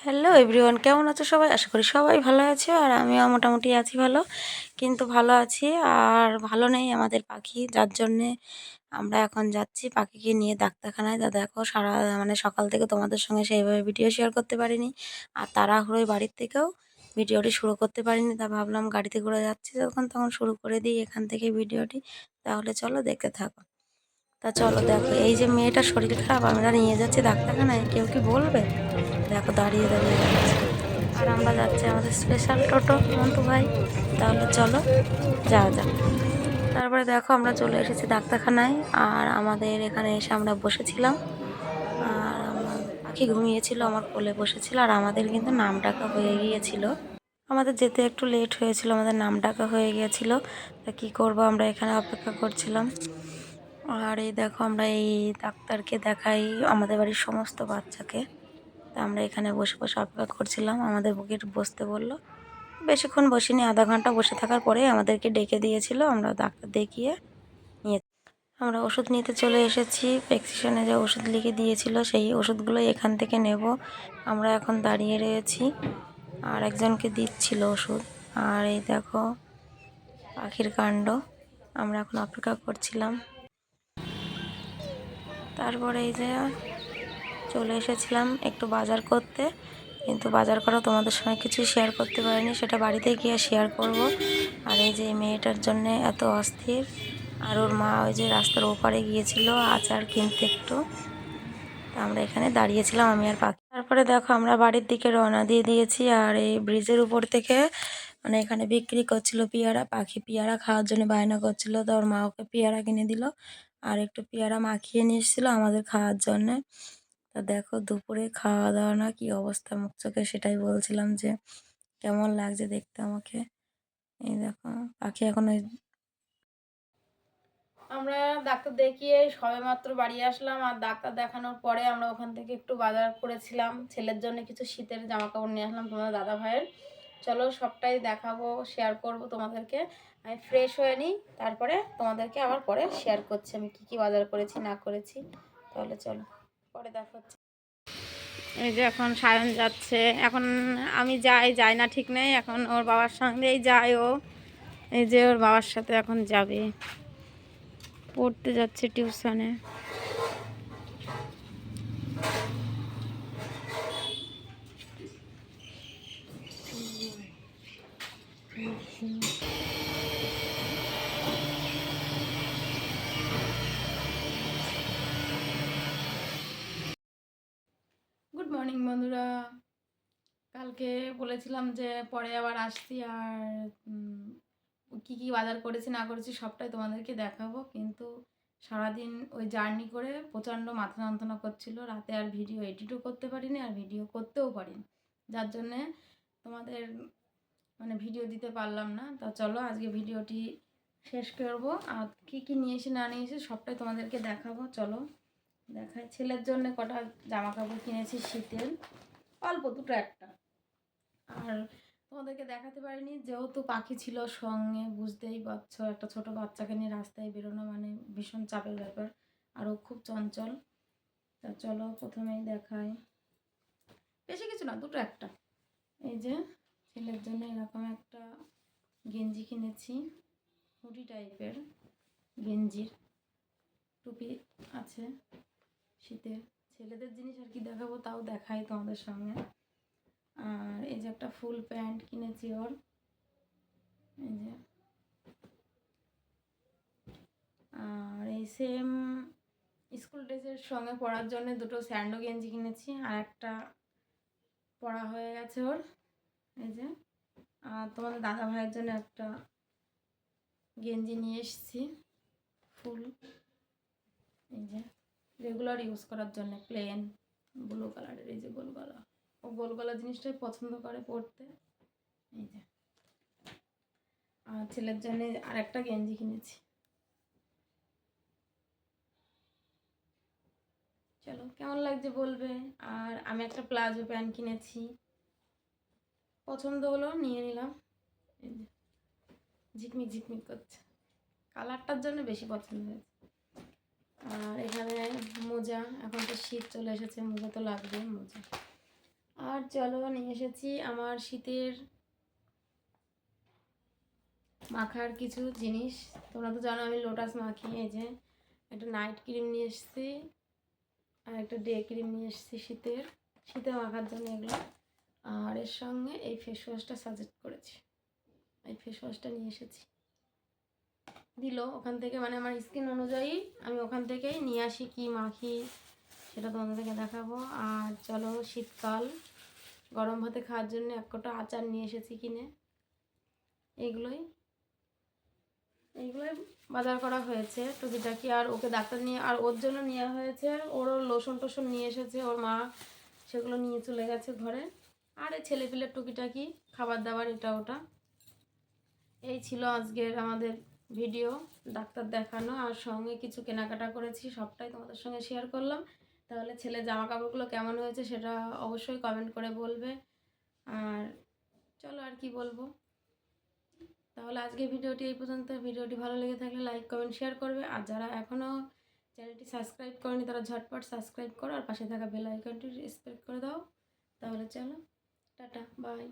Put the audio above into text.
Hello everyone কেমন আছো সবাই? আশা করি সবাই ভালো আছো, আর আমিও মোটামুটি আছি ভালো। কিন্তু ভালো আছি, আর ভালো নেই আমাদের পাখি। যার জন্যে আমরা এখন যাচ্ছি পাখিকে নিয়ে ডাক্তারখানায়। তা দেখো, সারা মানে সকাল থেকে তোমাদের সঙ্গে সেইভাবে ভিডিও শেয়ার করতে পারিনি। আর তাড়াহুড়োই বাড়ির থেকেও ভিডিওটি শুরু করতে পারিনি। তা ভাবলাম গাড়িতে করে যাচ্ছি যখন, তখন শুরু করে দিই এখান থেকে ভিডিওটি তাহলে চলো দেখতে থাকো। তা চলো দেখো, এই যে মেয়েটার শরীর খারাপ, আমরা নিয়ে যাচ্ছি ডাক্তারখানায়, কেউ কি বলবে? দেখো, দাঁড়িয়ে দাঁড়িয়ে যাচ্ছে। আর আমরা যাচ্ছি আমাদের স্পেশাল টোটো, মন্টু ভাই। তাহলে চলো, যাওয়া যাক। তারপরে দেখো, আমরা চলে এসেছি ডাক্তারখানায়, আর আমাদের এখানে এসে আমরা বসেছিলাম। আর আমার পাখি ঘুমিয়েছিল, আমার কোলে বসেছিল, আর আমাদের কিন্তু নাম ডাকা হয়ে গিয়েছিল। আমাদের যেতে একটু লেট হয়েছিল, আমাদের নাম ডাকা হয়ে গিয়েছিল। তা কী করব, আমরা এখানে অপেক্ষা করছিলাম। আর এই দেখো আমরা এই ডাক্তারকে দেখাই আমাদের বাড়ির সমস্ত বাচ্চাকে। তা আমরা এখানে বসে বসে অপেক্ষা করছিলাম, আমাদের বুকে বসতে বলল। বেশিক্ষণ বসিনি, আধা ঘণ্টা বসে থাকার পরে আমাদেরকে ডেকে দিয়েছিল, আমরা ডাক্তার দেখিয়ে নিয়ে আমরা ওষুধ নিতে চলে এসেছি। প্রেসক্রিপশনে যে ওষুধ লিখে দিয়েছিল, সেই ওষুধগুলো এখান থেকে নেব। আমরা এখন দাঁড়িয়ে রয়েছি, আর একজনকে দিচ্ছিল ওষুধ। আর এই দেখো পাখির কাণ্ড, আমরা এখন অপেক্ষা করছিলাম। তারপরে এই যে চলে এসেছিলাম একটু বাজার করতে। কিন্তু বাজার করা তোমাদের সঙ্গে কিছু শেয়ার করতে পারিনি, সেটা বাড়িতে গিয়ে শেয়ার করব। আর এই যে মেয়েটার জন্য এত অস্থির। আর ওর মা ওই যে রাস্তার ওপারে গিয়েছিল আচার কিনতে একটু। আমরা এখানে দাঁড়িয়েছিলাম, আমি আর পাখি। তারপরে দেখো আমরা বাড়ির দিকে রওনা দিয়ে দিয়েছি, আর এই ব্রিজের উপর থেকে মানে এখানে বিক্রি করছিল পেয়ারা, পাখি পেয়ারা খাওয়ার জন্য বায়না করছিল। তো ওর মা ওকে পেয়ারা কিনে দিল। আর একটু পেয়ারা মাখিয়ে নিয়ে এসেছিল আমাদের খাওয়ার জন্যে। তা দেখো দুপুরে খাওয়া দাওয়া না কি অবস্থা মুখ চোখে সেটাই বলছিলাম যে, কেমন লাগছে দেখতে আমাকে? এই দেখো, পাখি এখন ওই আমরা ডাক্তার দেখিয়ে সবে মাত্র বাড়ি আসলাম আর ডাক্তার দেখানোর পরে আমরা ওখান থেকে একটু বাজার করেছিলাম। ছেলের জন্য কিছু শীতের জামা কাপড় নিয়ে আসলাম তোমাদের দাদা ভাইয়ের চলো সবটাই দেখাবো শেয়ার করব তোমাদেরকে। আমি ফ্রেশ হয়ে নিই, তারপরে তোমাদেরকে আবার পরে শেয়ার করছি আমি কি কি বাজার করেছি, না করেছি। তাহলে চলো, পরে দেখাচ্ছি। এই যে এখন সায়ন যাচ্ছে, এখন আমি যাই যাই না ঠিক নেই, এখন ওর বাবার সঙ্গেই যায় ও। এই যে ওর বাবার সাথে এখন যাবে। পড়তে যাচ্ছে টিউশনে গুড মর্নিং বন্ধুরা। কালকে বলেছিলাম যে পরে আবার আসছি আর কি কি বাজার করেছি, না করেছি, সবটাই তোমাদেরকে দেখাবো। কিন্তু সারাদিন ওই জার্নি করে প্রচণ্ড মাথা যন্ত্রণা করছিল। রাতে আর ভিডিও এডিটও করতে পারিনি আর ভিডিও করতেও পারিনি। যার জন্যে তোমাদের মানে ভিডিও দিতে পারলাম না। তা চলো আজকে ভিডিওটি শেষ করব। আর কী কী নিয়েছি না নিয়েছি সবটাই তোমাদেরকে দেখাবো। চলো। দেখাই ছেলের জন্য কটা জামা কাপড় কিনেছি শীতের, অল্প দুটো একটা। আর তোমাদেরকে দেখাতে পারিনি, যেহেতু পাখি ছিল সঙ্গে, বুঝতেই পারছ, একটা ছোট বাচ্চাকে নিয়ে রাস্তায় বেরোনো মানে ভীষণ চাপের ব্যাপার আরও খুব চঞ্চল। তা চলো প্রথমেই দেখাই। বেশি কিছু না, দুটো একটা। এই যে, ছেলের জন্য এরকম একটা গেঞ্জি কিনেছি, হুডি টাইপের গেঞ্জির। টুপি আছে। শীতের ছেলেদের জিনিস আর কি দেখাবো, তাও দেখাই তোমাদের সঙ্গে। আর এই যে একটা ফুল প্যান্ট কিনেছি ওর। এই যে। আর এই সেম স্কুল ড্রেসের সঙ্গে পরার জন্য দুটো স্যান্ডো গেঞ্জি কিনেছি, আর একটা পরা হয়ে গেছে ওর। এই যে। আর তোমাদের দাদা ভাইয়ের জন্য একটা গেঞ্জি নিয়ে এসেছি, ফুল। এই যে। রেগুলার ইউজ করার জন্য প্লেন ব্লু কালারের এই যে গোল গলা ও গোল গলা জিনিসটাই পছন্দ করে পরতে। এই যে। আর ছেলের জন্য আর একটা গেঞ্জি কিনেছি। চলো, কেমন লাগছে বলবে? আর আমি একটা প্লাজো প্যান্ট কিনেছি। পছন্দ হলো নিয়ে নিলাম। এই যে। ঝিকমিক ঝিকমিক করছে। কালারটার জন্য বেশি পছন্দ হয়েছে। আর এখানে মোজা। এখন তো শীত চলে এসেছে, মোজা তো লাগবে মোজা। আর চলো, নিয়ে এসেছি আমার শীতের মাখার কিছু জিনিস। তোমরা তো জানো আমি লোটাস মাখি এই যে একটা নাইট ক্রিম নিয়ে এসেছি আর একটা ডে ক্রিম নিয়ে এসেছি শীতের, শীতে মাখার জন্য এগুলো। আর এর সঙ্গে এই ফেস ওয়াশটা সাজেস্ট করেছি। এই ফেস ওয়াশটা নিয়ে এসেছি। দিল। ওখান থেকে মানে আমার স্কিন অনুযায়ী আমি ওখান থেকেই নিয়ে আসি কি মাখি, সেটা তোমাদেরকে দেখাবো। আর চলো শীতকাল, গরম ভাতে খাওয়ার জন্য এক কটা আচার নিয়ে এসেছি কিনে। এইগুলোই। এইগুলোই বাজার করা হয়েছে টুকিটাকি। আর ওকে ডাক্তার নিয়ে, আর ওর জন্য নেওয়া হয়েছে, ওরও লোশন টোশন নিয়ে এসেছে, ওর মা সেগুলো নিয়ে চলে গেছে ঘরে। আর এই ছেলেপিলের টুকিটাকি, খাবার দাবার, এটা ওটা। এই ছিল আজকের আমাদের ভিডিও, ডাক্তার দেখানো আর সঙ্গে কিছু কেনাকাটা করেছি, সবটাই তোমাদের সঙ্গে শেয়ার করলাম। তাহলে ছেলে জামা কাপড়গুলো কেমন হয়েছে সেটা অবশ্যই কমেন্ট করে বলবে। আর চলো আর কি বলব। তাহলে আজকে ভিডিওটি এই পর্যন্ত। ভিডিওটি ভালো লেগে থাকলে লাইক কমেন্ট শেয়ার করবে। আর যারা এখনও চ্যানেলটি সাবস্ক্রাইব করেনি, তারা ঝটপট সাবস্ক্রাইব করো আর পাশে থাকা বেল আইকনটি স্প্রেড করে দাও। তাহলে চলো, টাটা বাই